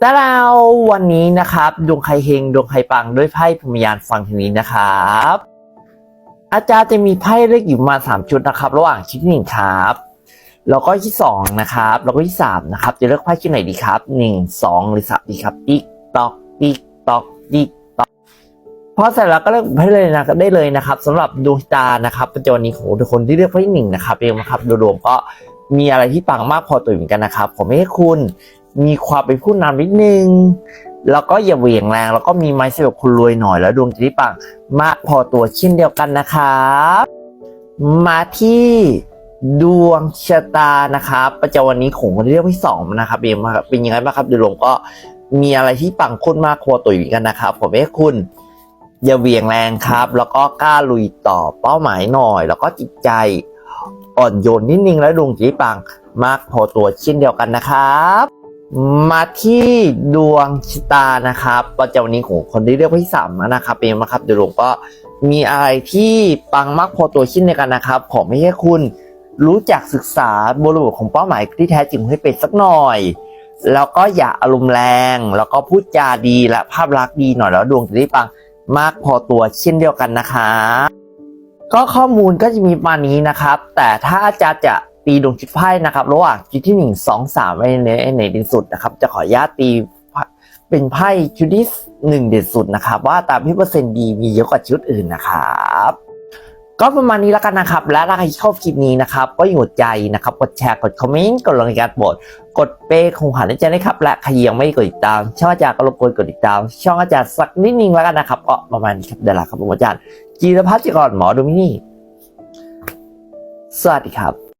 แต่เราวันนี้นะครับดวงใครเฮงดวงใครปังด้วยไพ่พมยานฟังทีนี้นะครับ อาจารย์จะมีไพ่เลขอยู่มาสามชุดนะครับ ระหว่างชุดที่หนึ่งครับแล้วก็ที่สองนะครับแล้วก็ที่สามนะครับ จะเลือกไพ่ชุดไหนดีครับหนึ่งสองหรือสามดีครับติ๊กตอกติ๊กตอกติ๊กตอกพอเสร็จแล้วก็เลือกไพ่เลยนะได้เลยนะครับสำหรับดวงตานะครับประจำวันนี้ของทุกคนที่เลือกไพ่หนึ่งนะครับเองนะครับโดยรวมก็มีอะไรที่ปังมากพอตัวเหมือนกันนะครับผมให้คุณ มีความเป็นผู้นำนิดนึง แล้วก็อย่าเหวี่ยงแรง แล้วก็มีไม้เสำหรับคุณรวยหน่อยแล้วดวงจะได้ปังมากพอตัวเช่นเดียวกันนะครับมาที่ดวงชะตานะครับประจำวันนี้ของคนที่เรียกที่สองนะครับเองครับเป็นยังไงบ้างครับดยรวมก็มีอะไรที่ปังคุณมากพอตัวอยู่กันนะครับผมให้คุณอย่าเหวี่ยงแรงครับ แล้วก็กล้าลุยต่อเป้าหมายหน่อย แล้วก็จิตใจอ่อนโยนนิดนึงแล้วดวงจะได้ปังมากพอตัวเช่นเดียวกันนะครับ มาที่ดวงชะตานะครับประจำวันนี้ของคนที่เรียกว่าที่สามนะครับเป็นมาครับโดยรวมก็มีอะไรที่ปังมากพอตัวเช่นเดียวกันนะครับ ขอไม่ให้คุณรู้จักศึกษาบริบทของเป้าหมายที่แท้จริงให้เป็นสักหน่อย แล้วก็อย่าอารมณ์แรง แล้วก็พูดจาดีและภาพลักษณ์ดีหน่อยแล้วดวงจะได้ปังมากพอตัวเช่นเดียวกันนะครับก็ข้อมูลก็จะมีประมาณนี้นะครับ แต่ถ้าอาจารย์จะตีดวงจุดไพ่นะครับระหว่างจุดที่หนึ่งสองสามไว้ในในดินสุดนะครับ จะขออนุญาตตีเป็นไพ่ชุดที่หนึ่งเด่นสุดนะครับ ว่าตามที่เปอร์เซ็นต์ดีมีเยอะกว่าชุดอื่นนะครับก็ประมาณนี้แล้วกันนะครับ และถ้าใครชอบคลิปนี้นะครับ ก็อย่าหดใจนะครับ กดแชร์กดคอมเมนต์กดลค์กดโบดกดเปย์ของขวัญให้อาจนะครับ และใครยังไม่กดติดตามช่องอาจารย์ก็รบกวนกดติดตาม ช่องอาจารย์สักนิดนึงแล้วกันนะครับก็ประมาณนี้ครับเดี๋ยวลาครับผมอาจารย์จีรพัฒน์จิกรหมอดูมินี่สวัสดีครับ